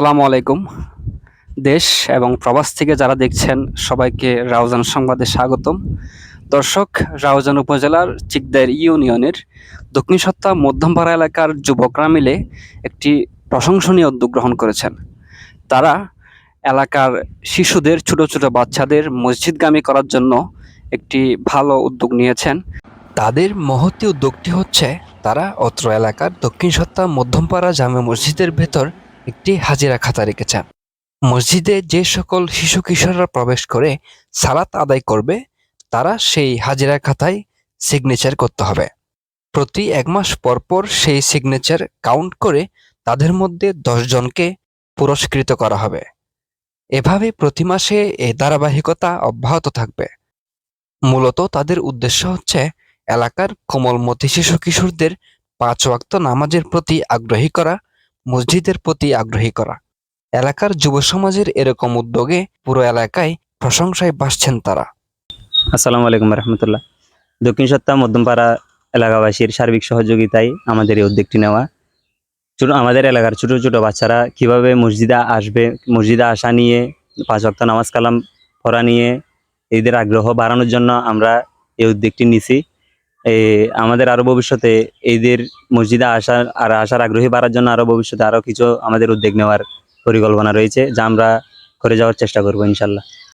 আসসালামু আলাইকুম। দেশ এবং প্রবাস থেকে যারা দেখছেন, সবাইকে রাউজান সংবাদে স্বাগতম। দর্শক, রাউজান উপজেলার চিকদার ইউনিয়নের দক্ষিণ সত্তা মধ্যমপাড়া এলাকার যুবকরা মিলে একটি প্রশংসনীয় উদ্যোগ গ্রহণ করেছেন। তারা এলাকার শিশুদের, ছোট ছোট বাচ্চাদের মসজিদগামী করার জন্য একটি ভালো উদ্যোগ নিয়েছেন। তাদের মহতি উদ্যোগটি হচ্ছে, তারা অত্র এলাকার দক্ষিণ সত্তা মধ্যমপাড়া জামে মসজিদের ভেতর একটি হাজিরা খাতা রেখেছেন। মসজিদে যে সকল শিশু কিশোররা প্রবেশ করে সালাত আদায় করবে, তারা সেই হাজিরা খাতায় সিগনেচার করতে হবে। প্রতি এক মাস পর পর সেই সিগনেচার কাউন্ট করে তাদের মধ্যে জনকে পুরস্কৃত করা হবে। এভাবে প্রতি মাসে এ ধারাবাহিকতা অব্যাহত থাকবে। মূলত তাদের উদ্দেশ্য হচ্ছে এলাকার কোমলমতি শিশু কিশোরদের পাঁচ ওয়াক্ত নামাজের প্রতি আগ্রহী করা মসজিদের প্রতি আগ্রহী করা। এলাকার যুব সমাজের এরকম উদ্যোগে পুরো এলাকায় প্রশংসায় ভাসছেন তারা। আসসালামু আলাইকুম রহমতুল্লাহ। দক্ষিণ সত্তা, মধ্যমপাড়া এলাকাবাসীর সার্বিক সহযোগিতায় আমাদের এই উদ্যোগটি নেওয়া। ছোট আমাদের এলাকার ছোট ছোট বাচ্চারা কীভাবে মসজিদে আসবে, মসজিদে আসা নিয়ে, পাঁচ ওয়াক্ত নামাজ কালাম পড়া নিয়ে, এদের আগ্রহ বাড়ানোর জন্য আমরা এই উদ্যোগটি নিছি। আমাদের আরও ভবিষ্যতে এদের মসজিদে আসার আর আসার আগ্রহী বাড়ার জন্য আরও ভবিষ্যতে আরও কিছু আমাদের উদ্যোগ নেওয়ার পরিকল্পনা রয়েছে, যা আমরা করে যাওয়ার চেষ্টা করব, ইনশাল্লাহ।